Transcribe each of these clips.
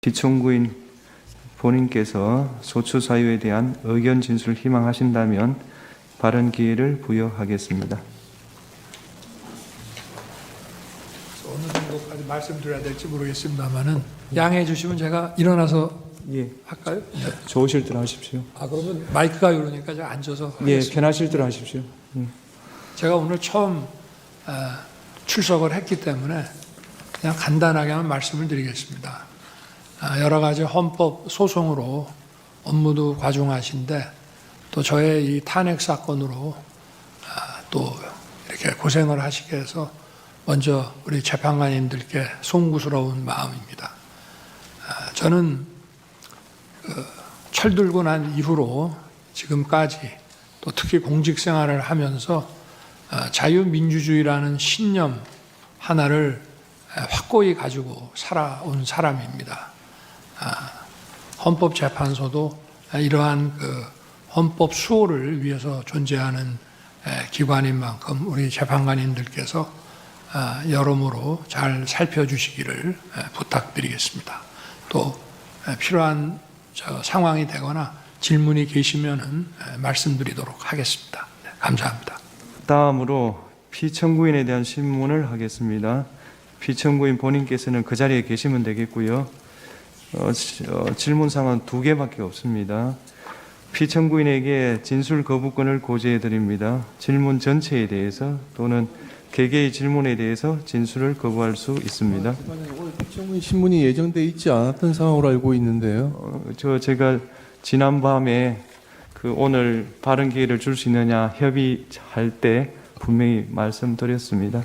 피청구인 본인께서 소추 사유에 대한 의견 진술 희망하신다면 발언 기회를 부여하겠습니다. 어느 정도까지 말씀드려야 될지 모르겠습니다만은 양해해 주시면 제가 일어나서 예, 할까요? 네. 좋으실 대로 하십시오. 아 그러면 마이크가 이러니까 제가 앉아서 예, 하겠습니다. 편하실 대로 하십시오. 제가 오늘 처음 아, 출석을 했기 때문에 그냥 간단하게만 말씀을 드리겠습니다. 아, 여러 가지 헌법 소송으로 업무도 과중하신데 또 저의 이 탄핵 사건으로 아, 또 이렇게 고생을 하시게 해서 먼저 우리 재판관님들께 송구스러운 마음입니다. 아, 저는 그 철들고 난 이후로 지금까지 또 특히 공직 생활을 하면서 아, 자유민주주의라는 신념 하나를 아, 확고히 가지고 살아온 사람입니다. 아, 헌법재판소도 아, 이러한 그 헌법 수호를 위해서 존재하는 에, 기관인 만큼 우리 재판관님들께서 아, 여러모로 잘 살펴주시기를 에, 부탁드리겠습니다. 또 에, 필요한 저 상황이 되거나 질문이 계시면은 에, 말씀드리도록 하겠습니다. 네, 감사합니다. 다음으로 피청구인에 대한 신문을 하겠습니다. 피청구인 본인께서는 그 자리에 계시면 되겠고요. 어, 지- 어, 질문 사항은 두 개밖에 없습니다. 피청구인에게 진술 거부권을 고지해 드립니다. 질문 전체에 대해서 또는 개개의 질문에 대해서 진술을 거부할 수 있습니다. 오늘 피청구인 신문이 예정돼 있지 않았던 상황으로 알고 있는데요. 어, 저 제가 지난 밤에 그 오늘 발언 기회를 줄 수 있느냐 협의할 때 분명히 말씀드렸습니다.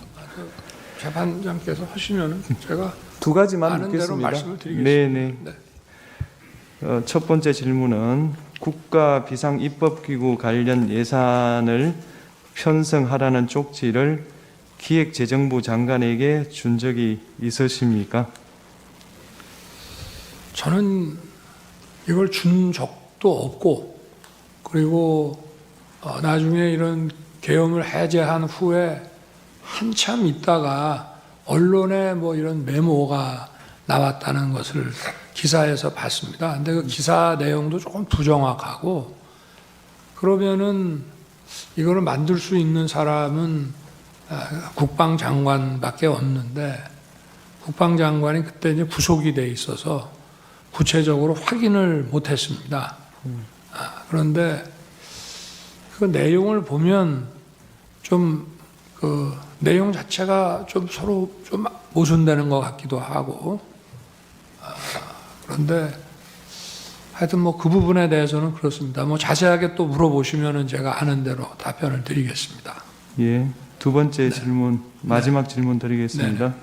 재판장께서 하시면은 제가 두 가지만 묻겠습니다. 드리겠습니다. 네, 네. 네. 어, 첫 번째 질문은 국가 비상 입법 기구 관련 예산을 편성하라는 쪽지를 기획재정부 장관에게 준 적이 있으십니까? 저는 이걸 준 적도 없고 그리고 어, 나중에 이런 계엄을 해제한 후에 한참 있다가 언론에 뭐 이런 메모가 나왔다는 것을 기사에서 봤습니다. 근데 그 기사 내용도 조금 부정확하고 그러면은 이거를 만들 수 있는 사람은 아, 국방장관밖에 없는데 국방장관이 그때 이제 구속이 돼 있어서 구체적으로 확인을 못했습니다. 아, 그런데 그 내용을 보면 좀그 내용 자체가 좀 서로 좀 모순되는 것 같기도 하고 아, 그런데 하여튼 뭐 그 부분에 대해서는 그렇습니다. 뭐 자세하게 또 물어보시면은 제가 아는 대로 답변을 드리겠습니다. 예. 두 번째 질문, 마지막 질문 드리겠습니다.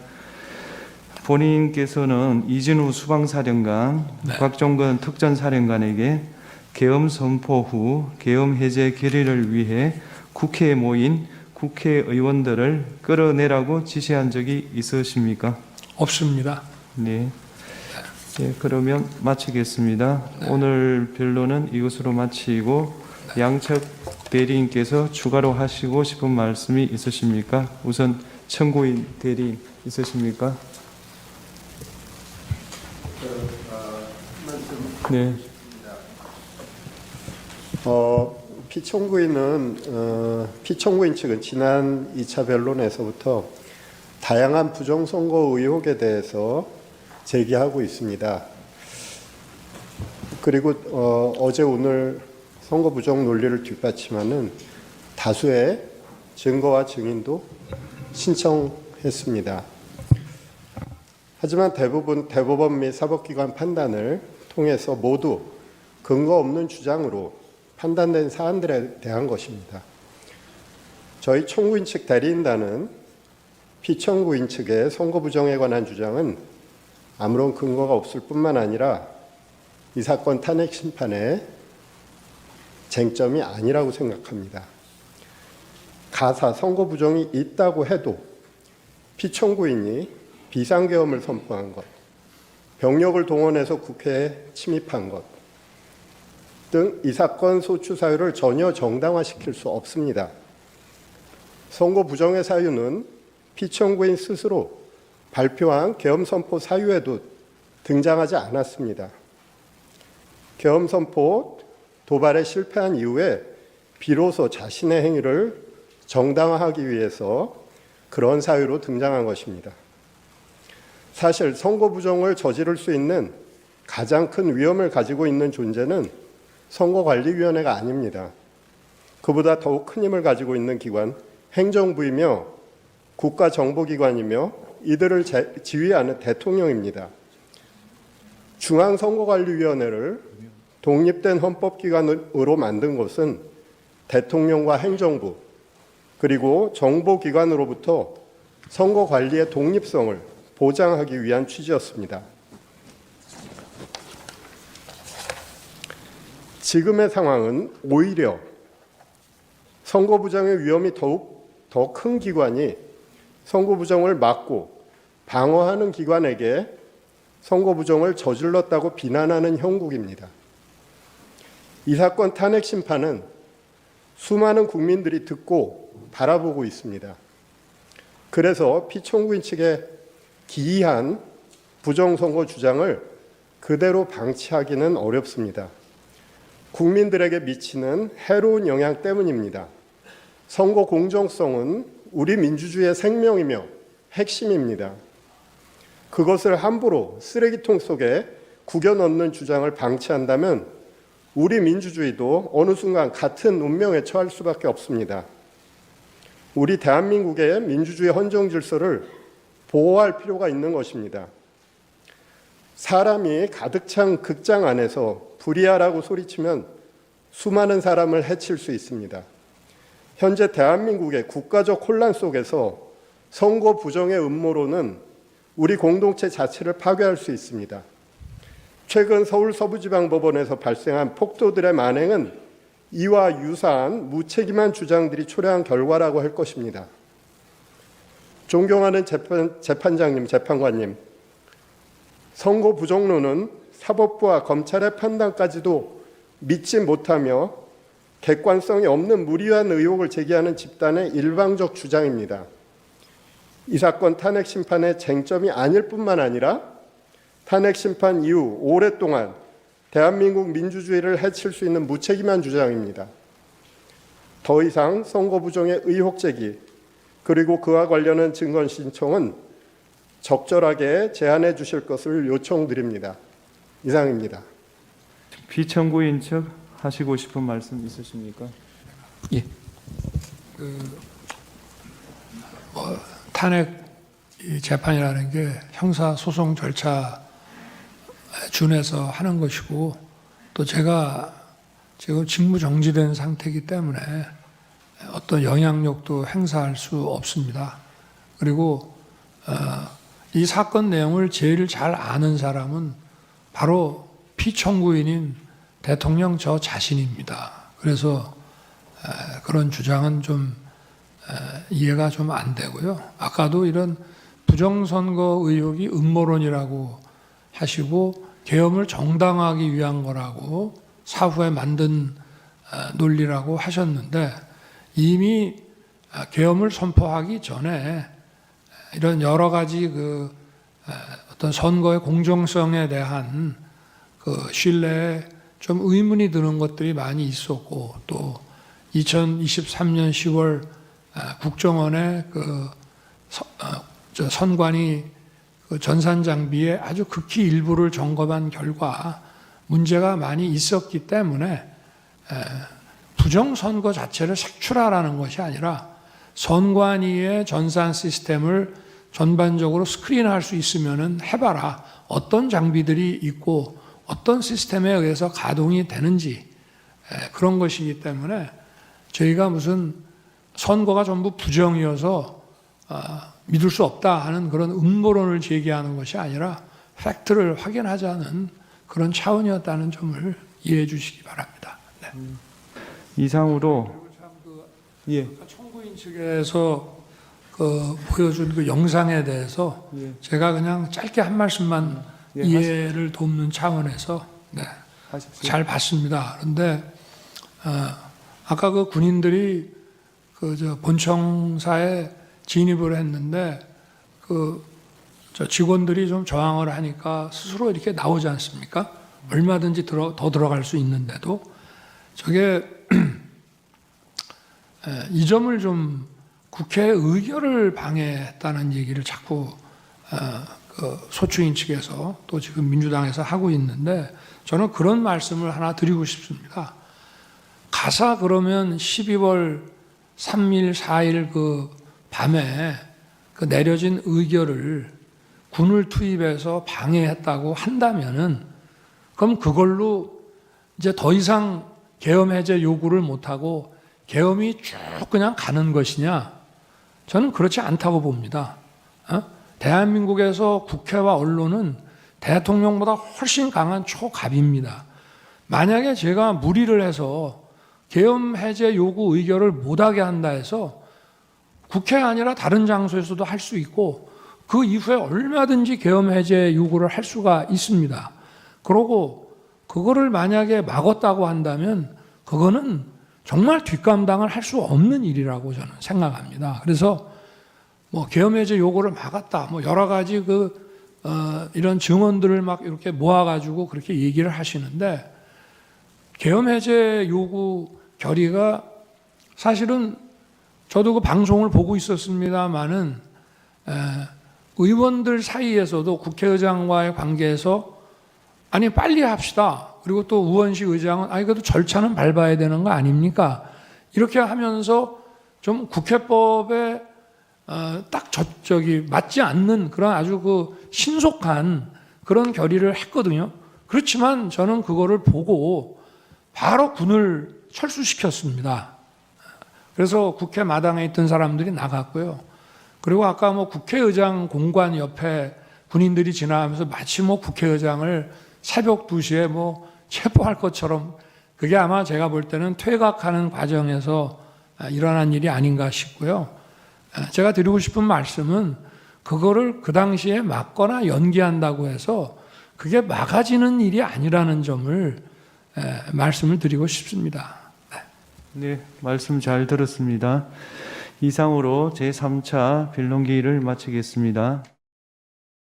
본인께서는 이진우 수방사령관, 네. 곽종건 특전사령관에게 계엄 선포 후 계엄 해제 결의를 위해 국회에 모인 국회의원들을 끌어내라고 지시한 적이 있으십니까? 없습니다. 네. 예, 그러면 마치겠습니다. 오늘 변론은 이것으로 마치고 양측 대리인께서 추가로 하시고 싶은 말씀이 있으십니까? 우선 청구인 대리인 있으십니까? 네. 어, 피청구인은 어, 피청구인 측은 지난 2차 변론에서부터 다양한 부정선거 의혹에 대해서 제기하고 있습니다. 그리고 어, 어제 오늘 선거 부정 논리를 뒷받침하는 다수의 증거와 증인도 신청했습니다. 하지만 대부분 대법원 및 사법기관 판단을 통해서 모두 근거 없는 주장으로 판단된 사안들에 대한 것입니다. 저희 청구인 측 대리인단은 피청구인 측의 선거 부정에 관한 주장은 아무런 근거가 없을 뿐만 아니라 이 사건 탄핵 심판의 쟁점이 아니라고 생각합니다. 가사 선거 부정이 있다고 해도 피청구인이 비상계엄을 선포한 것, 병력을 동원해서 국회에 침입한 것 등 이 사건 소추 사유를 전혀 정당화시킬 수 없습니다. 선거 부정의 사유는 피청구인 스스로 발표한 계엄 선포 사유에도 등장하지 않았습니다. 계엄 선포 도발에 실패한 이후에 비로소 자신의 행위를 정당화하기 위해서 그런 사유로 등장한 것입니다. 사실 선거 부정을 저지를 수 있는 가장 큰 위험을 가지고 있는 존재는 선거관리위원회가 아닙니다. 그보다 더욱 큰 힘을 가지고 있는 기관 행정부이며 국가정보기관이며 이들을 제- 지휘하는 대통령입니다. 중앙선거관리위원회를 독립된 헌법기관으로 만든 것은 대통령과 행정부 그리고 정보기관으로부터 선거관리의 독립성을 보장하기 위한 취지였습니다. 지금의 상황은 오히려 선거 부정의 위험이 더욱 더 큰 기관이 선거 부정을 막고 방어하는 기관에게 선거 부정을 저질렀다고 비난하는 형국입니다. 이 사건 탄핵 심판은 수많은 국민들이 듣고 바라보고 있습니다. 그래서 피청구인 측의 기이한 부정선거 주장을 그대로 방치하기는 어렵습니다. 국민들에게 미치는 해로운 영향 때문입니다. 선거 공정성은 우리 민주주의의 생명이며 핵심입니다. 그것을 함부로 쓰레기통 속에 구겨 넣는 주장을 방치한다면 우리 민주주의도 어느 순간 같은 운명에 처할 수밖에 없습니다. 우리 대한민국의 민주주의 헌정 질서를 보호할 필요가 있는 것입니다. 사람이 가득 찬 극장 안에서 불이야라고 소리치면 수많은 사람을 해칠 수 있습니다. 현재 대한민국의 국가적 혼란 속에서 선거 부정의 음모론은 우리 공동체 자체를 파괴할 수 있습니다. 최근 서울 서부지방법원에서 발생한 폭도들의 만행은 이와 유사한 무책임한 주장들이 초래한 결과라고 할 것입니다. 존경하는 재판, 재판장님, 재판관님, 선거 부정론은 사법부와 검찰의 판단까지도 믿지 못하며 객관성이 없는 무리한 의혹을 제기하는 집단의 일방적 주장입니다. 이 사건 탄핵 심판의 쟁점이 아닐 뿐만 아니라 탄핵 심판 이후 오랫동안 대한민국 민주주의를 해칠 수 있는 무책임한 주장입니다. 더 이상 선거 부정의 의혹 제기 그리고 그와 관련한 증거 신청은 적절하게 제한해 주실 것을 요청드립니다. 이상입니다. 피청구인 측 하시고 싶은 말씀 있으십니까? 탄핵 이 재판이라는 게 형사 소송 절차 준해서 하는 것이고 또 제가 지금 직무 정지된 상태이기 때문에 어떤 영향력도 행사할 수 없습니다. 그리고 어, 이 사건 내용을 제일 잘 아는 사람은 바로 피청구인인 대통령 저 자신입니다. 그래서 에, 그런 주장은 좀 에, 이해가 좀 안 되고요. 아까도 이런 부정선거 의혹이 음모론이라고 하시고 계엄을 정당화하기 위한 거라고 사후에 만든 어, 논리라고 하셨는데 이미 어, 계엄을 선포하기 전에 이런 여러 가지 그 에, 어떤 선거의 공정성에 대한 그 신뢰에 좀 의문이 드는 것들이 많이 있었고 또 2023년 10월 아, 국정원의 그 서- 어, 저 선관위 그 전산 장비의 아주 극히 일부를 점검한 결과 문제가 많이 있었기 때문에 에, 부정 선거 자체를 색출하라는 것이 아니라 선관위의 전산 시스템을 전반적으로 스크린할 수 있으면은 해봐라 어떤 장비들이 있고 어떤 시스템에 의해서 가동이 되는지 에, 그런 것이기 때문에 저희가 무슨 선거가 전부 부정이어서 아, 믿을 수 없다 하는 그런 음모론을 제기하는 것이 아니라 팩트를 확인하자는 그런 차원이었다는 점을 이해해 주시기 바랍니다. 네. 이상으로 예, 청구인 측에서 그 보여준 그 영상에 대해서 예. 제가 그냥 짧게 한 말씀만 예, 이해를 돕는 차원에서 네. 잘 봤습니다. 그런데 어, 아까 그 군인들이 그 저 본청사에 진입을 했는데 그 저 직원들이 좀 저항을 하니까 스스로 이렇게 나오지 않습니까? 얼마든지 들어, 더 들어갈 수 있는데도 저게 에, 이 점을 좀 국회의 의결을 방해했다는 얘기를 자꾸 어, 그 소추인 측에서 또 지금 민주당에서 하고 있는데 저는 그런 말씀을 하나 드리고 싶습니다. 가사 그러면 12월 3일, 4일 그 밤에 그 내려진 의결을 군을 투입해서 방해했다고 한다면은 그럼 그걸로 이제 더 이상 계엄 해제 요구를 못하고 계엄이 쭉 그냥 가는 것이냐? 저는 그렇지 않다고 봅니다. 어? 대한민국에서 국회와 언론은 대통령보다 훨씬 강한 초갑입니다. 만약에 제가 무리를 해서 계엄 해제 요구 의결을 못하게 한다 해서 국회 아니라 다른 장소에서도 할 수 있고 그 이후에 얼마든지 계엄 해제 요구를 할 수가 있습니다. 그러고 그거를 만약에 막았다고 한다면 그거는 정말 뒷감당을 할 수 없는 일이라고 저는 생각합니다. 그래서 뭐 계엄 해제 요구를 막았다. 뭐 여러 가지 그 어, 이런 증언들을 막 이렇게 모아가지고 그렇게 얘기를 하시는데 계엄 해제 요구 결의가 사실은 저도 그 방송을 보고 있었습니다만은 에, 의원들 사이에서도 국회의장과의 관계에서 아니 빨리 합시다. 그리고 또 우원식 의장은 아니 그래도 절차는 밟아야 되는 거 아닙니까? 이렇게 하면서 좀 국회법에 어, 딱 저, 저기 맞지 않는 그런 아주 그 신속한 그런 결의를 했거든요. 그렇지만 저는 그거를 보고 바로 군을 철수시켰습니다. 그래서 국회 마당에 있던 사람들이 나갔고요. 그리고 아까 뭐 국회의장 공관 옆에 군인들이 지나가면서 마치 뭐 국회의장을 새벽 2시에 뭐 체포할 것처럼 그게 아마 제가 볼 때는 퇴각하는 과정에서 아, 일어난 일이 아닌가 싶고요. 아, 제가 드리고 싶은 말씀은 그거를 그 당시에 막거나 연기한다고 해서 그게 막아지는 일이 아니라는 점을 에, 말씀을 드리고 싶습니다. 네, 말씀 잘 들었습니다. 이상으로 제3차 변론기를 마치겠습니다.